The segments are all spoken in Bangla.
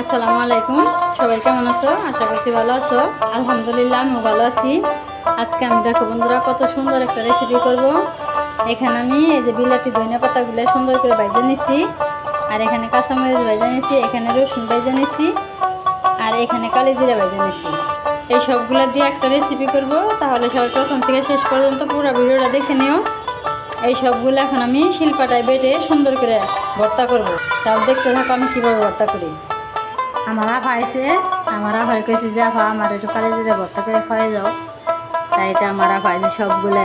আসসালামু আলাইকুম। সবাই কেমন আছো? আশা করছি ভালো আছো। আলহামদুলিল্লাহ, আমিও ভালো আছি। আজকে আমি দেখো বন্ধুরা, কত সুন্দর একটা রেসিপি করব। এখানে আমি এই যে বিলাতি ধনিয়া পাতাগুলো সুন্দর করে বাইজে নিছি। আর এখানে কাঁচামরিচ বাইজে নিছি, এখানে রসুন বাইজে নিছি, আর এখানে কালি জিরা বাইজে নিছি। এই সবগুলো দিয়ে একটা রেসিপি করব। তাহলে সবাই প্রথম থেকে শেষ পর্যন্ত পুরো ভিডিওটা দেখে নিও। এই সবগুলো এখন আমি শিলপাটায় বেটে সুন্দর করে ভর্তা করব। তাও দেখতে থাকো আমি কীভাবে ভর্তা করি। আমার আফা আইসে আমার আফাই যে, আফা, আমার একটু কালি জিরা ভর্তা করে খাওয়াই যাও। তাই এটা আমার আইসে সবগুলো।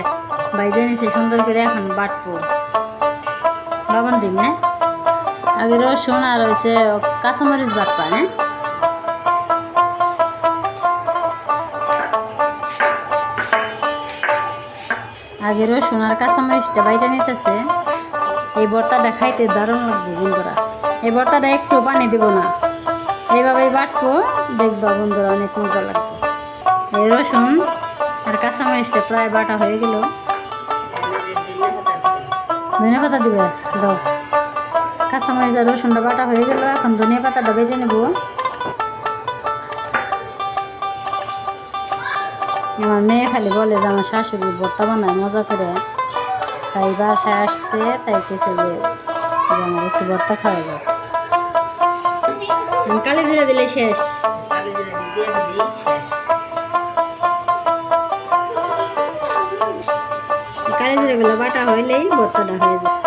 বাইজে নিছে সুন্দর করে এখন বাটবো। লবণ দিম, না? আগে রসুন আর হয়েছে কাঁচামরিচ বাটপা হ্যাঁ আগে রসুন আর কাঁচামরিচটা বাইটা নিতেছে। এই বর্তাটা খাইতে দারুণ লাগবে বন্ধুরা এই বর্তাটা একটু পানি দিব না। এইভাবেই বাটবো, দেখবা বন্ধুরা অনেক মজা লাগবে। এই রসুন আর কাঁচামরিচটা প্রায় বাটা হয়ে গেল। ধনিয়া পাতা দিবে, দাও। কাঁচামরিচ আর রসুনটা বাটা হয়ে গেল, এখন ধনিয়া পাতাটা বেজে নেব। আমার মেয়ে খালি বলে যে আমার শাশুড়ি ভর্তা বানায়, মজা করে। তাই বাসায় আসছে, তাই কেছে যে আমার একটু ভর্তা খাওয়া যায় কালি জিরা দিলে শেষ। কালি জিরাগুলো বাটা হইলেই ভর্তাটা হয়ে যায়।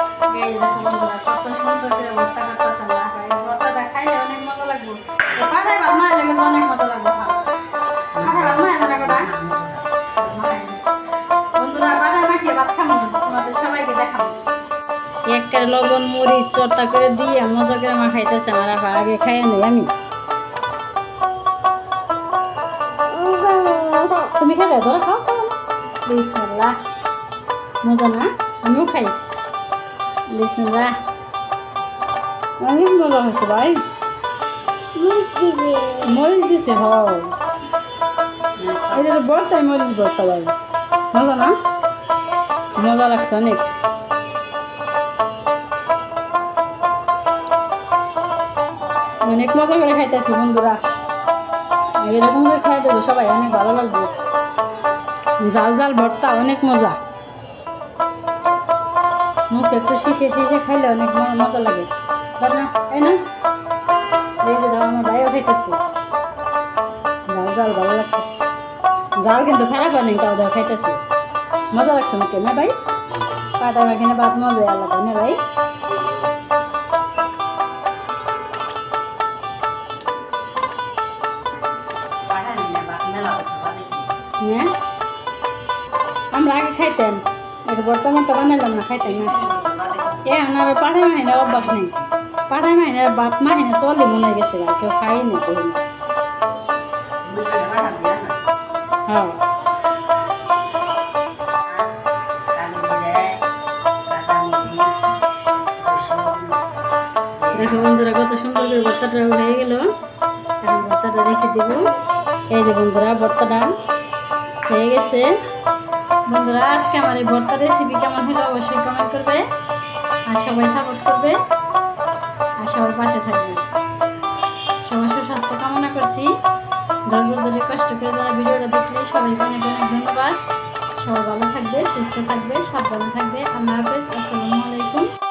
লবণ, মরিচ, চর্তা করে দিয়ে মজা করে মাখাইতেছে আমার আপা আগে খাইয়ে নেই, আমি। তুমি খাবে ধরো, খাও বিসমিল্লাহ। মজা না? আমিও খাই। বিসমিল্লাহ। অনেক মজা হয়েছে ভাই। মরিচ দিছে হও এই যে বর্তাই মরিচ বর্তা ভাই। মজা না? মজা লাগছে অনেক। অনেক মজা করে খাইতেছি, বন্ধুরা। এরকম করে খাইতে তো সবাই অনেক ভালো লাগবে। জাল জাল ভর্তা, অনেক মজা। মুখ একটু শিশে শিশে খাইলে অনেক মজা লাগে। ধর না, এই যে দাও, আমার ভাইও খাইতেছে। জাল জাল ভালো লাগতেছে। জাল কিন্তু খারাপ হয় নাই, তাও দাও, খাইতেছে। মজা লাগছে না ভাই? কাটা এখানে ভাত মজা আলাদা না ভাই? হ্যাঁ আমরা আগে খাইতেন এটা বর্তমান তো বানাইলাম না খাইতেন না। এ আমার পাঠাই মাহিনা অভ্যাস নেই। পাঠাই মাহিনা বাপ মাহিনা চলে মনে গেছে কেউ খাই নি করি না। হ্যাঁ। দেখো বন্ধুরা, কত সুন্দর করে ভর্তাটা হয়ে গেল। এখন ভর্তাটা রেখে দেব। এই যে বন্ধুরা, ভর্তাটা হয়ে গেছে। বন্ধুরা, আজকে আমার এই ভর্তা রেসিপি কেমন হলো অবশ্যই কমেন্ট করবে আর সবাই সাপোর্ট করবে আর সবার পাশে থাকবে। সবার সুস্বাস্থ্য কামনা করছি। ধৈর্য ধরে কষ্ট করে যারা ভিডিওটা দেখলে সবাইকে অনেক অনেক ধন্যবাদ। সবাই ভালো থাকবে, সুস্থ থাকবে, সাবধানে থাকবে। আল্লাহ হাফেজ, আসসালামু আলাইকুম।